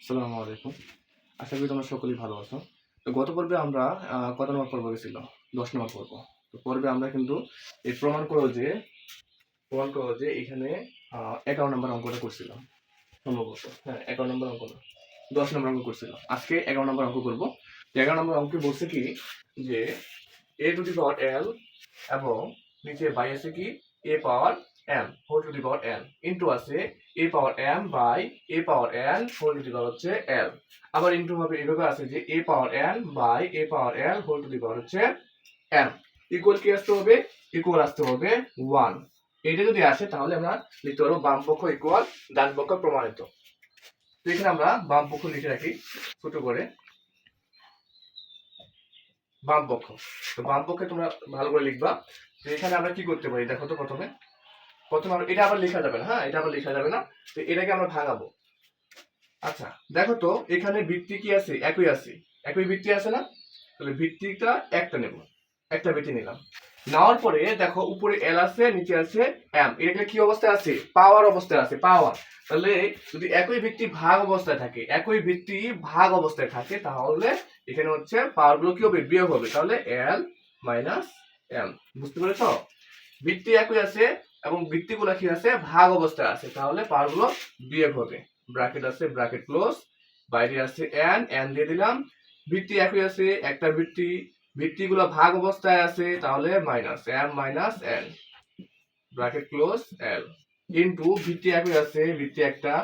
আসসালামু আলাইকুম। আশা করি তোমরা সকলেই ভালো আছো। তো গত পর্বে আমরা কত নম্বর পর্ব গেছিল? দশ নম্বর পর্ব। তো পর্বে আমরা কিন্তু এই প্রমাণ করো যে, প্রমাণ করো যে এখানে এগারো নম্বর অঙ্কটা করছিলাম। সম্ভবত হ্যাঁ এগারো নম্বর অঙ্ক না, দশ নম্বর অঙ্ক করছিল আজকে এগারো নম্বর অঙ্ক করব। এগারো নম্বর অঙ্কে বলছে কি যে এ টু দি পাওয়ার এল এবং নিচে বাই আছে কি? A power M whole to the power N into আছে A power M by A power N whole to the power হচ্ছে এল আবার ইন্টু হবে এভাবে আছে যে A power N by A power L whole to the power হচ্ছে M equal কি আসতে হবে? ইকুয়াল আসতে হবে ওয়ান এটা যদি আসে, তাহলে আমরা লিখতে পারব বাম পক্ষ ইকুয়াল ডান পক্ষ প্রমাণিত। এখানে আমরা বাম পক্ষ লিখে রাখি, ছোট করে। বাম পক্ষ। তো বাম পক্ষে তোমরা ভালো করে লিখবা। তো এখানে আমরা কি করতে পারি? দেখো তো প্রথমে। প্রথমে আমরা এটা আবার লেখা যাবে না হ্যাঁ এটা আবার লেখা যাবে না। তো এটাকে আমরা ভাঙাবো। আচ্ছা দেখো তো, এখানে ভিত্তি কি আছে? একই আছে। একই ভিত্তি আছে না? তাহলে ভিত্তিটা একটা নেব। একটা ভিত্তি নিলাম। নেওয়ার পরে, দেখো, উপরে এল আছে, নিচে আছে এম এটা কি অবস্থায় আছে? পাওয়ার অবস্থায় আছে পাওয়ার তাহলে যদি একই ভিত্তি ভাগ অবস্থায় থাকে, একই ভিত্তি ভাগ অবস্থায় থাকে, তাহলে এখানে হচ্ছে পাওয়ারগুলো কি হবে? বিয়োগ হবে। তাহলে এল মাইনাস এম বুঝতে পেরেছ? ভিত্তি একই আছে এবং ভিত্তিগুলো কি আছে? ভাগ অবস্থায় আছে। তাহলে পাওয়ারগুলো বিয়োগ হবে। ব্র্যাকেট আছে, ব্র্যাকেট ক্লোজ। বাইরে আছে এন এন দিয়ে দিলাম। ভিত্তি একই আছে, একটা ভিত্তি ভিত্তিগুলো ভাগ অবস্থায় আছে, তাহলে minus M minus N bracket close L into ভিত্তি একই আছে ভিত্তি একটা।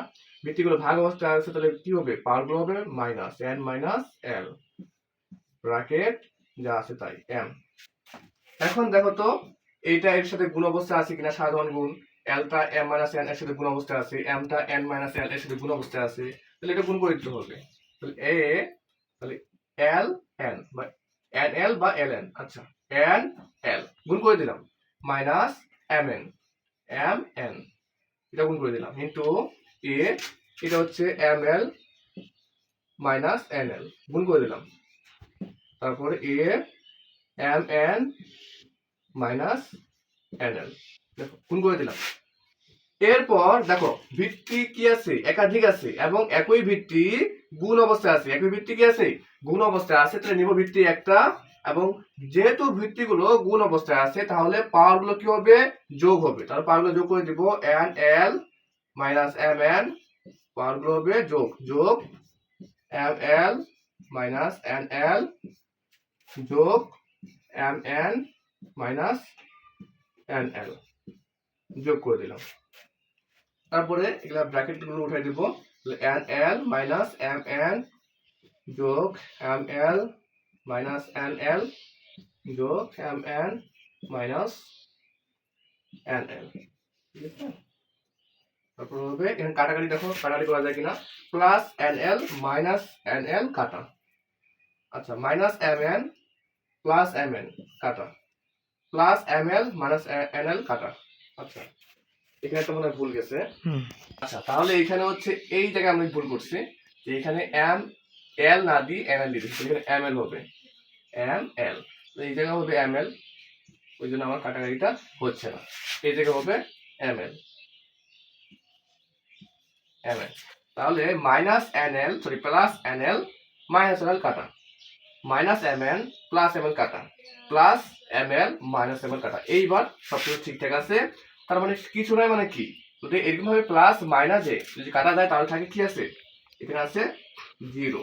ভিত্তিগুলো ভাগ অবস্থায় আছে, তাহলে কি হবে? পাওয়ারগুলো হবে minus N minus L bracket যা আছে তাই এম এখন দেখো তো এইটা এর সাথে গুণ অবস্থায় আছে কিনা? সাধারণ গুণ। এলটা এম মাইনাস এন এর সাথে গুণ অবস্থায় আছে। এমটা এন মাইনাস এল এর সাথে গুণ অবস্থায় আছে। তাহলে এটা গুণ করে দিতে হবে। তাহলে এ তাহলে এল এন বা এন এল বা এল এন আচ্ছা এন এল গুণ করে দিলাম। Minus M N M N এটা গুণ করে দিলাম। ইন্টু এ এটা হচ্ছে M L minus N L গুণ করে দিলাম। তারপরে A M N minus L দেখো, গুণ করে দিলাম। এরপর দেখো, ভিত্তি কি আছে? একাধিক আছে এবং একই ভিত্তি গুণ অবস্থায় আছে। একই ভিত্তি কি আছে? গুণ অবস্থায় আছে। তাহলে নিব ভিত্তি একটা এবং যেহেতু ভিত্তিগুলো গুণ অবস্থায় আছে, তাহলে পাওয়ারগুলো কি হবে? যোগ হবে। তাহলে পাওয়ারগুলো যোগ করে দিব N L minus M N পাওয়ারগুলো হবে যোগ যোগ M L minus N L যোগ M N minus N L যোগ করে দিলাম। তারপরে এগুলা ব্র্যাকেটগুলো উঠাই দিব। N L minus M N যোগ M L minus N L যোগ M N minus N L তারপর হবে, এখানে কাটাকাটি দেখো, কাটাকাটি করা যায় কিনা। Plus N L minus N L কাটা। আচ্ছা minus M N plus M N কাটা। Plus M L minus N L কাটা। আচ্ছা এখানে তো মনে ভুল গেছে। আচ্ছা তাহলে এখানে হচ্ছে এই জায়গায় আমি ভুল করছি যে এখানে এম এল না দিয়ে এম এল দিয়েছি এখানে এম এল হবে। এম এল এই জায়গায় হবে এম এল ওই জন্য আমার কাটাকাটিটা হচ্ছে না। এই জায়গায় হবে এম এল এম এল তাহলে minus N L sorry plus N L minus N L কাটা। Minus M N plus M L কাটা। Plus M L minus M L কাটা। এইবার সবকিছু ঠিকঠাক আছে। তার মানে কিছু নয় মানে কি? যদি এরকম ভাবে প্লাস মাইনাসে যদি কাটা যায়, তাহলে থাকে কি আছে? এখানে আছে জিরো।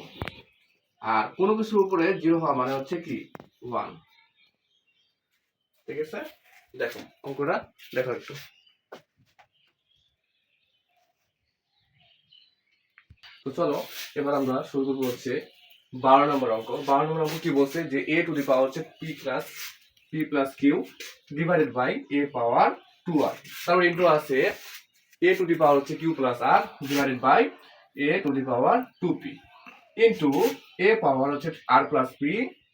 আর কোনো কিছুর উপরে জিরো হওয়া মানে হচ্ছে কি? ওয়ান। ঠিক আছে? দেখো, অঙ্কটা দেখো একটু। তো চলো, এবার আমরা শুরু করব হচ্ছে বারো নম্বর অঙ্ক। বারো নম্বর অঙ্ক কি বলছে যে এ টু দি পাওয়ার হচ্ছে P plus P plus Q divided by A power two R তারপর ইন্টু আছে এ টু দি পাওয়ার হচ্ছে Q plus R divided by A to the power two P into A power হচ্ছে আর plus P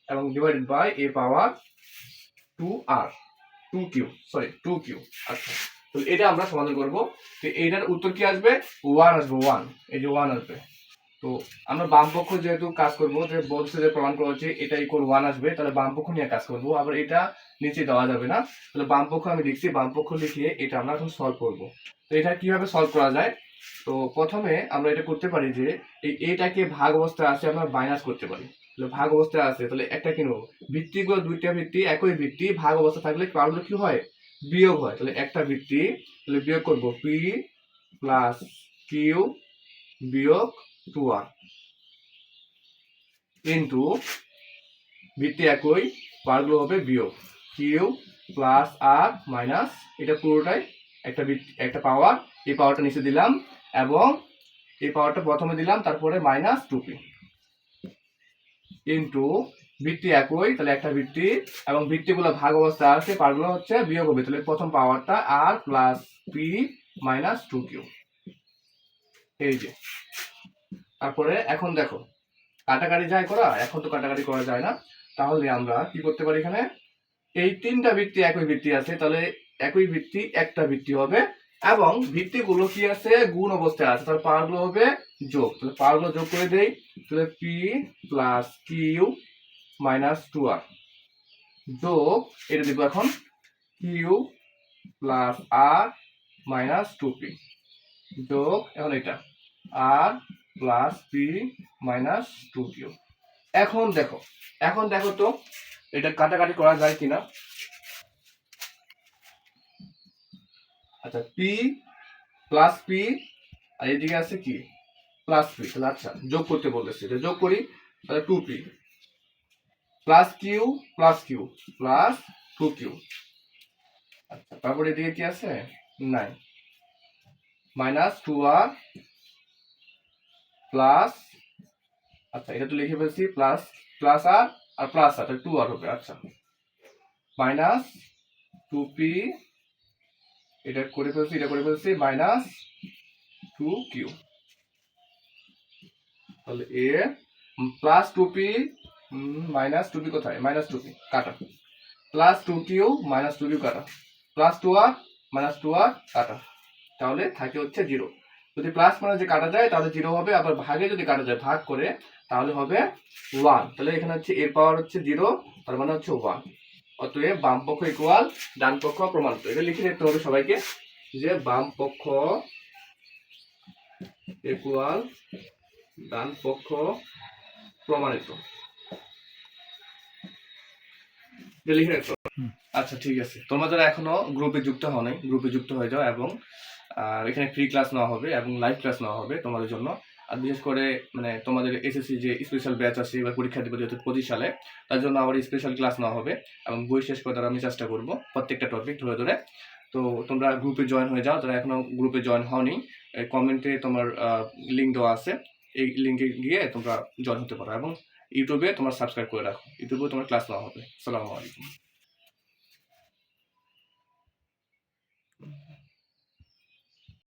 এবং divided by A power two R two Q sorry two Q আচ্ছা তো এটা আমরা সমাধান করব। তো এটার উত্তর কি আসবে? ওয়ান আসবে ওয়ান এই যে ওয়ান আসবে। তো আমরা বাম পক্ষ যেহেতু কাজ করব, যে বলছে যে প্রমাণ করা হচ্ছে এটা ইকুয়াল ওয়ান আসবে, তাহলে বাম পক্ষ নিয়ে কাজ করব, আবার এটা নিচে দেওয়া যাবে না। তাহলে বাম পক্ষ আমি লিখছি, বাম পক্ষ লিখিয়ে এটা আমরা এখন সলভ করব। তো এটা কীভাবে সলভ করা যায়? তো প্রথমে আমরা এটা করতে পারি যে, এই এটাকে ভাগ অবস্থায় আছে আমরা মাইনাস করতে পারি। তাহলে ভাগ অবস্থায় আছে, তাহলে একটা কি নেব? ভিত্তিগুলো দুইটা ভিত্তি, একই ভিত্তি, ভাগ অবস্থা থাকলে পাওয়ারগুলো কি হয়? বিয়োগ হয়। তাহলে একটা ভিত্তি, তাহলে বিয়োগ করব পি প্লাস কিউ বিয়োগ টু আর কিন্তু ভিত্তি একই পাওয়ারগুলো হবে বিয়োগ কিউ প্লাস আর মাইনাস এটা পুরোটাই একটা একটা পাওয়ার এই পাওয়ারটা নিচে দিলাম এবং এই পাওয়ারটা প্রথমে দিলাম, তারপরে মাইনাস টু পি কিন্তু ভিত্তি একই, তাহলে একটা ভিত্তি এবং ভিত্তিগুলো ভাগ অবস্থা আছে পাওয়ারগুলো হচ্ছে বিয়োগ হবে, তাহলে প্রথম পাওয়ারটা R plus P minus two Q এই যে। তারপরে এখন দেখো, কাটাকাটি যায় করা, এখন তো কাটাকাটি করা যায় না। তাহলে আমরা কি করতে পারি এখানে? এই তিনটা ভিত্তি একই ভিত্তি আছে, তাহলে একই ভিত্তি একটা ভিত্তি হবে, এবং ভিত্তিগুলো কি আছে? গুণ অবস্থায় আছে, তাহলে পাওয়ারগুলো হবে যোগ। তাহলে পাওয়ারগুলো যোগ করে দেই, তাহলে P plus Q minus two R যোগ, এটা দিব এখন Q plus R minus two P যোগ, এখন এটা। R plus P minus two Q এখন দেখো এখন দেখো তো এটা কাটাকাটি করা যায় কিনা? আচ্ছা পি প্লাস পি আর এদিকে আছে কি? প্লাস পি তাহলে আচ্ছা যোগ করতে বলতেছে, এটা যোগ করি, তাহলে two P plus Q plus Q plus two Q আচ্ছা তারপরে এদিকে কি আছে? নাই মাইনাস টু আর প্লাস আচ্ছা এটা তো লিখে ফেলছি, plus plus R R plus R two R হবে আচ্ছা। মাইনাস টু পি এটা করে ফেলছি, এটা করে ফেলছি, মাইনাস টু কিউ তাহলে A plus two P minus two P কোথায়? মাইনাস টু পি কাটা। Plus two Q minus two Q কাটা। Plus two R minus two R কাটা। তাহলে থাকে হচ্ছে জিরো যদি প্লাস মানে যে কাটা যায় তাহলে জিরো হবে আবার ভাগে যদি কাটা যায় ভাগ করে তাহলে হবে ওয়ান তাহলে এখানে হচ্ছে এর পাওয়ার হচ্ছে জিরো তার মানে হচ্ছে ওয়ান অতএব বাম পক্ষ ইকুয়াল ডান পক্ষ প্রমাণিত। এটা লিখে নিতে হবে সবাইকে যে বাম পক্ষ ইকুয়াল ডান পক্ষ প্রমাণিত। লিখে হবে। আচ্ছা ঠিক আছে। তোমরা যারা এখনও গ্রুপে যুক্ত হও নাই গ্রুপে যুক্ত হয়ে যাও এবং আহ, এখানে ফ্রি ক্লাস নেওয়া হবে এবং লাইভ ক্লাস নেওয়া হবে তোমাদের জন্য। আর বিশেষ করে মানে তোমাদের এসএসসি যে স্পেশাল ব্যাচ আছে এবার পরীক্ষা দেবে যেহেতু পঁচিশ সালে তার জন্য আবার স্পেশাল ক্লাস নেওয়া হবে এবং বই শেষ করে তারা আমি চেষ্টা করব প্রত্যেকটা টপিক ধরে ধরে। তো তোমরা গ্রুপে জয়েন হয়ে যাও যারা এখনও গ্রুপে জয়েন হওনি কমেন্টে তোমার লিঙ্ক দেওয়া আছে। এই লিঙ্কে গিয়ে তোমরা জয়েন হতে পারো এবং ইউটিউবে তোমার সাবস্ক্রাইব করে রাখো। ইউটিউবে তোমার ক্লাস নেওয়া হবে। সালামু আলাইকুম।